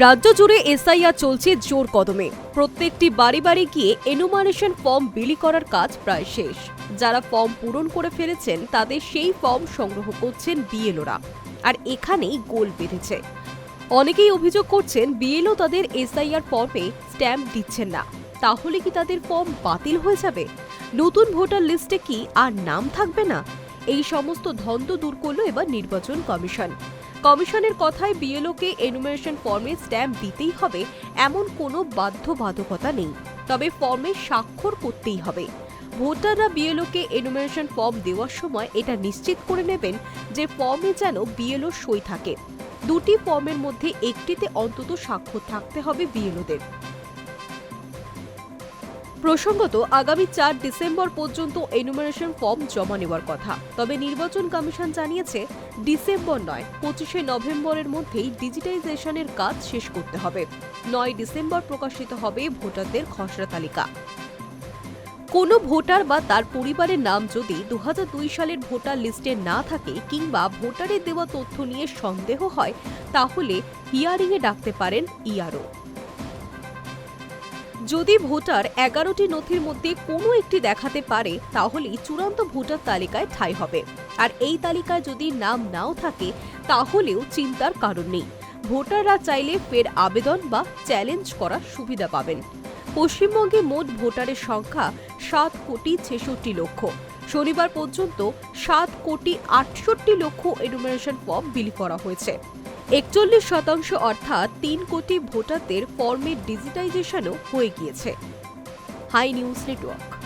রাজ্য জুড়ে এসআইআর চলছে জোর কদমে। প্রত্যেকটি বাড়ি বাড়ি গিয়ে এনুমারেশন ফর্ম বিলি করার কাজ প্রায় শেষ। যারা ফর্ম পূরণ করে ফেলেছেন, তাদের সেই ফর্ম সংগ্রহ করছেন বিএলওরা। আর এখানেই গোল বেঁধেছে। অনেকেই অভিযোগ করছেন, বিএলও তাদের এসআইআর ফর্মে স্ট্যাম্প দিচ্ছেন না। তাহলে কি তাদের ফর্ম বাতিল হয়ে যাবে? নতুন ভোটার লিস্টে কি আর নাম থাকবে না? এই সমস্ত ধন্দ দূর করল এবার নির্বাচন কমিশন। কমিশনের কথায় বিএলওকে এনুমেরেশন ফর্মে স্ট্যাম্প দিতেই হবে, এমন কোনো বাধ্যবাধকতা নেই। তবে ফর্মে স্বাক্ষর করতেই হবে। ভোটাররা বিএলওকে এনুমেরেশন ফর্ম দেওয়ার সময় এটা নিশ্চিত করে নেবেন যে ফর্মে যেন বিএলও সই থাকে। দুটি ফর্মের মধ্যে একটিতে অন্তত স্বাক্ষর থাকতে হবে বিএলওদের। প্রসঙ্গত, আগামী চার ডিসেম্বর পর্যন্ত এনুমারেশন ফর্ম জমা নেওয়ার কথা। তবে নির্বাচন কমিশন জানিয়েছে, ডিসেম্বর নয়, পঁচিশে নভেম্বরের মধ্যেই ডিজিটাইজেশনের কাজ শেষ করতে হবে। নয় ডিসেম্বর প্রকাশিত হবে ভোটারদের খসড়া তালিকা। কোনো ভোটার বা তার পরিবারের নাম যদি দু হাজার দুই সালের ভোটার লিস্টে না থাকে কিংবা ভোটারের দেওয়া তথ্য নিয়ে সন্দেহ হয়, তাহলে হিয়ারিংয়ে ডাকতে পারেন ইআরও যদি ভোটার এগারোটি নথির মধ্যে কোনো একটি দেখাতে পারে, তাহলেই চূড়ান্ত ভোটার তালিকায় ঠাঁই হবে। আর এই তালিকায় যদি নাম নাও থাকে, তাহলেও চিন্তার কারণ নেই। ভোটাররা চাইলে ফের আবেদন বা চ্যালেঞ্জ করার সুবিধা পাবেন। পশ্চিমবঙ্গে মোট ভোটারের সংখ্যা সাত কোটি ছেষট্টি লক্ষ। শনিবার পর্যন্ত সাত কোটি আটষট্টি লক্ষ এনুমারেশন ফর্ম বিলি করা হয়েছে। একচল্লিশ শতাংশ অর্থাৎ তিন কোটি ভোটারদের ফর্মের ডিজিটাইজেশনও হয়ে গিয়েছে। Hi news network.